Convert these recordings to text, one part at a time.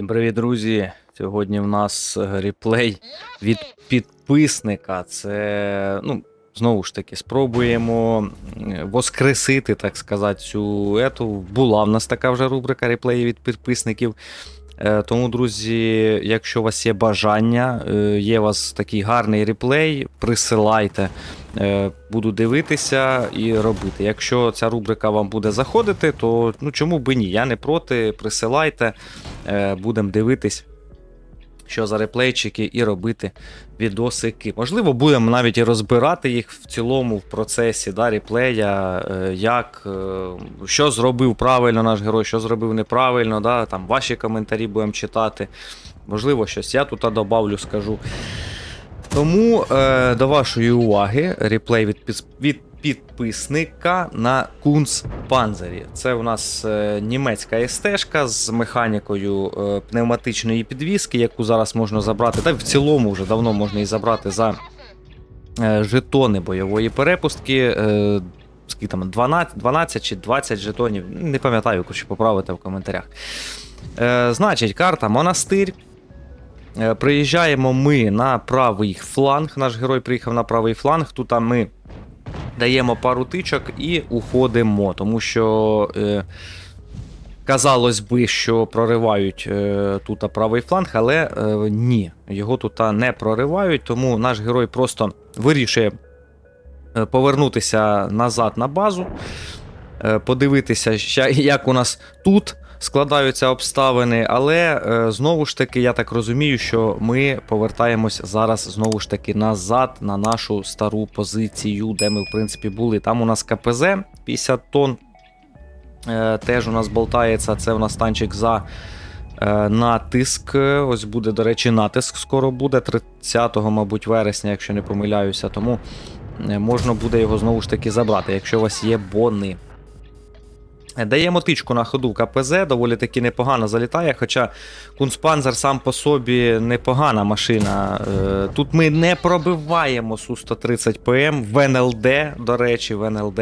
Всім привіт, друзі! Сьогодні в нас реплей від підписника. Це, ну, знову ж таки, спробуємо воскресити, так сказати, цю ету. Була в нас така вже рубрика реплеї від підписників. Е, Тому, друзі, якщо у вас є бажання, е, є у вас такий гарний реплей, присилайте. Е, Буду дивитися і робити. Якщо ця рубрика вам буде заходити, то ну чому би ні? Я не проти, присилайте, е, будемо дивитись, що за реплейчики, і робити відосики. Можливо, будемо навіть і розбирати їх в цілому в процесі да, реплея, е, як, що зробив правильно наш герой, що зробив неправильно. Да, там Ваші коментарі будемо читати. Можливо, щось я тут добавлю, скажу. Тому е, до вашої уваги реплей від, піс- від підписника на Кунс Панзері. Це у нас е, німецька СТ-шка з механікою е, пневматичної підвіски, яку зараз можна забрати. Та в цілому вже давно можна її забрати за е, жетони бойової перепустки. Е, там 12, 12 чи 20 жетонів. Не пам'ятаю, коротше, поправити в коментарях. Е, значить, карта Монастир. Е, Приїжджаємо ми на правий фланг. Наш герой приїхав на правий фланг. Тут ми даємо пару тичок і уходимо. Тому що е, казалось би, що проривають е, тут правий фланг, але е, ні, його тут не проривають, тому наш герой просто вирішує е, повернутися назад на базу, е, подивитися, як у нас тут складаються обставини, але е, знову ж таки, я так розумію, що ми повертаємось зараз знову ж таки назад на нашу стару позицію, де ми, в принципі, були. Там у нас КПЗ 50 тонн. Е, теж у нас болтається. Це у нас танчик за е, натиск. Ось буде, до речі, натиск скоро буде 30, мабуть, вересня, якщо не помиляюся. Тому можна буде його знову ж таки забрати, якщо у вас є бони. Даємо тичку на ходу КПЗ, доволі таки непогано залітає. Хоча Кунспанзер сам по собі непогана машина. Е, Тут ми не пробиваємо Су-130 ПМ в НЛД, до речі, в НЛД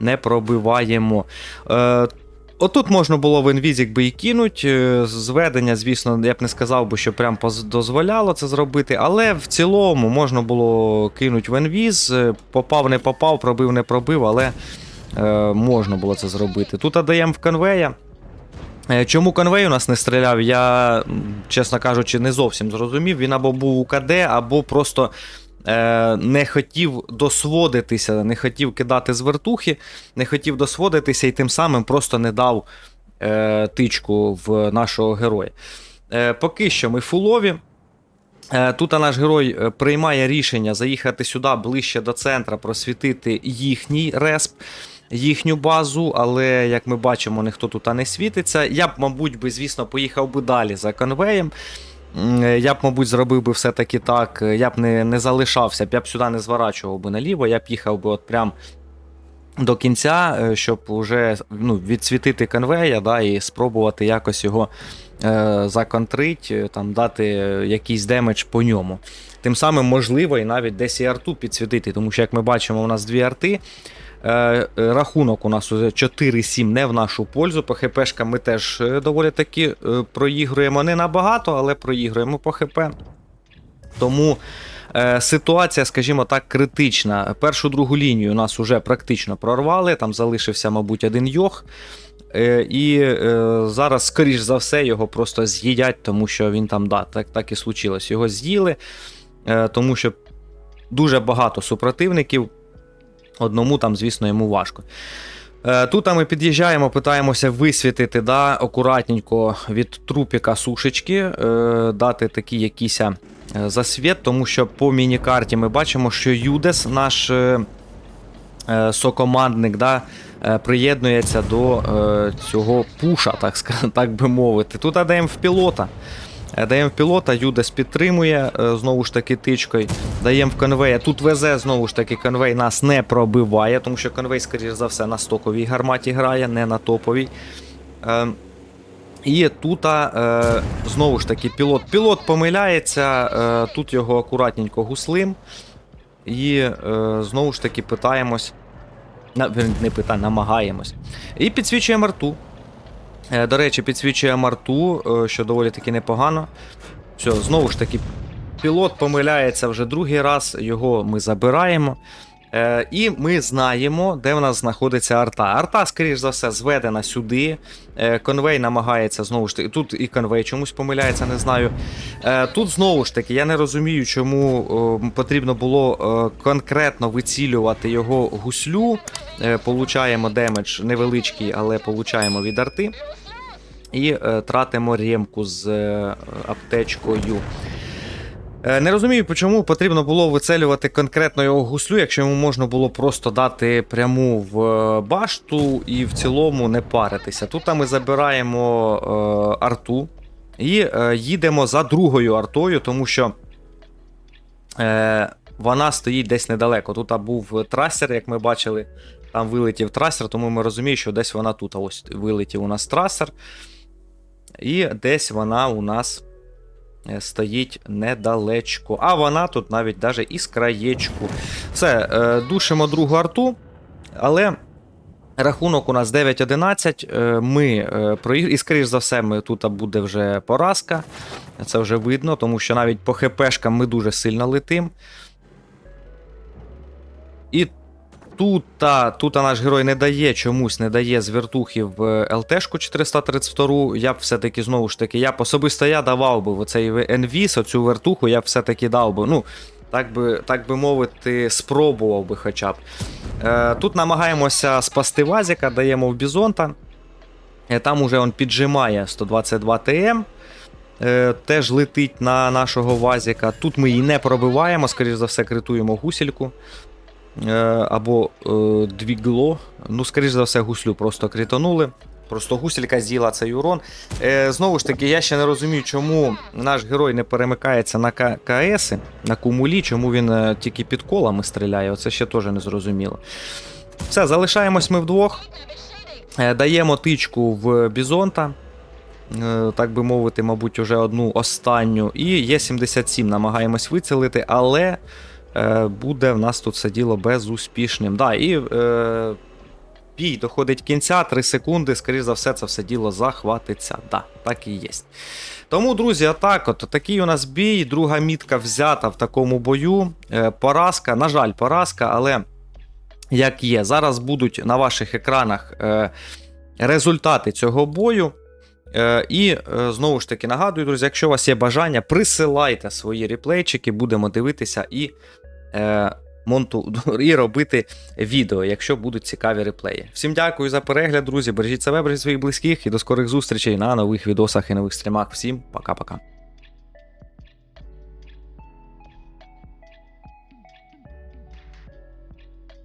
не пробиваємо. Е, Отут можна було в інвіз, якби і кинуть. Е, Зведення, звісно, я б не сказав би, що прям дозволяло це зробити, але в цілому можна було кинути в інвіз. Попав, не попав, пробив, не пробив, але можна було це зробити. Тут АДМ в конвея. Е, Чому конвей у нас не стріляв, я, чесно кажучи, не зовсім зрозумів. Він або був у КД, або просто е, не хотів досводитися, не хотів кидати з вертухи, не хотів досводитися і тим самим просто не дав е, тичку в нашого героя. Е, поки що ми фулові. Е, Тут наш герой е, приймає рішення заїхати сюди ближче до центра, просвітити їхній респ, їхню базу, але як ми бачимо, ніхто тут не світиться. Я б, мабуть, би, звісно, поїхав би далі за конвеєм. Я б, мабуть, зробив би все-таки так. е, Я б не, не залишався, я б сюди не зворачував би наліво, я б їхав би от прям до кінця, е, щоб вже ну, відсвітити конвея да, і спробувати якось його е, законтрить, е, там, дати якийсь демедж по ньому. Тим самим можливо і навіть десь і арту підсвітити, тому що, як ми бачимо, у нас дві арти. Е, е, рахунок у нас уже 4-7 не в нашу пользу. По ХПшкам ми теж е, доволі таки проігруємо не набагато, але проігруємо по ХП. Тому ситуація, скажімо так, критична. Першу другу лінію нас уже практично прорвали, там залишився, мабуть, один йох. І зараз, скоріш за все, його просто з'їдять, тому що він там, да, так, так і случилось. Його з'їли, тому що дуже багато супротивників. Одному там, звісно, йому важко. Е, Тут ми під'їжджаємо, питаємося висвітити да, акуратненько від трупіка сушечки, е, дати такий якийсь е, засвіт, тому що по міні-карті ми бачимо, що Юдес, наш сокомандник, да, приєднується до цього пуша, так, так би мовити. Тут АДМ в пілота. Даємо в пілота, Юдес підтримує е, знову ж таки тичкою. Даємо в конвея. Тут везе знову ж таки конвей нас не пробиває, тому що конвей, скоріш за все, на стоковій гарматі грає, не на топовій. Е, і тут е, знову ж таки пілот. Пілот помиляється, е, тут його акуратненько гуслим. І знову ж таки питаємось. Не питаємо, намагаємось. І підсвічуємо рту. Е, До речі, підсвічує марту, е, що доволі таки непогано. Все, знову ж таки, пілот помиляється вже другий раз, його ми забираємо. Е, і ми знаємо, де в нас знаходиться арта. Арта, скоріш за все, зведена сюди. Е, конвей намагається знову ж таки. Тут і конвей чомусь помиляється, не знаю. Е, тут знову ж таки, я не розумію, чому е, потрібно було е, конкретно вицілювати його гуслю. Е, получаємо демедж невеличкий, але получаємо від арти. І е, тратимо ремку з е, аптечкою. Е, Не розумію, чому потрібно було вицелювати конкретно його гуслю, якщо йому можна було просто дати пряму в е, башту і в цілому не паритися. Тут ми забираємо е, арту і е, їдемо за другою артою, тому що е, вона стоїть десь недалеко. Тут був трасер, як ми бачили, там вилетів трасер, тому ми розуміємо, що десь вона тут. Ось вилетів у нас трасер. І десь вона у нас е, стоїть недалечко. А вона тут навіть даже із краєчку. Все, е, душимо другу арту, але. Рахунок у нас 9-11. е, Ми е, проігр... І, скоріш за все, ми тут буде вже поразка. Це вже видно, тому що навіть по ХПшкам ми дуже сильно летим. І тут, та, тут наш герой не дає чомусь, не дає з вертухи в ЛТшку 432. Я б все-таки знову ж таки, я б особисто я давав би оцей енвіс, оцю вертуху, я б все-таки дав би. Ну, так би, так би мовити, спробував би хоча б. Е, тут намагаємося спасти Вазіка, даємо в Бізонта. Е, там уже він піджимає 122 ТМ. Е, теж летить на нашого Вазіка. Тут ми її не пробиваємо, скоріш за все, критуємо гусельку. Е, або е, двігло. Ну, скоріш за все, гуслю просто критонули. Просто гуселька з'їла цей урон. Е, знову ж таки, я ще не розумію, чому наш герой не перемикається на КС, на кумулі, чому він е, тільки під колами стріляє. Оце ще теж не зрозуміло. Все, залишаємось ми вдвох. Е, даємо тичку в Бізонта. Е, так би мовити, мабуть, уже одну останню. І є 77 намагаємось вицілити, але буде в нас тут все діло безуспішним. Да, і е, бій доходить кінця, 3 секунди, скоріш за все, це все діло захватиться. Да, так і є. Тому, друзі, отак от такий у нас бій. Друга мітка взята в такому бою. Е, поразка, на жаль, поразка, але як є. Зараз будуть на ваших екранах е, результати цього бою. Е, і е, знову ж таки нагадую, друзі, якщо у вас є бажання, присилайте свої реплейчики, будемо дивитися і, е, монту, і робити відео, якщо будуть цікаві реплеї. Всім дякую за перегляд, друзі. Бережіть себе, бережіть своїх близьких і до скорих зустрічей на нових відосах і нових стрімах. Всім пока-пока.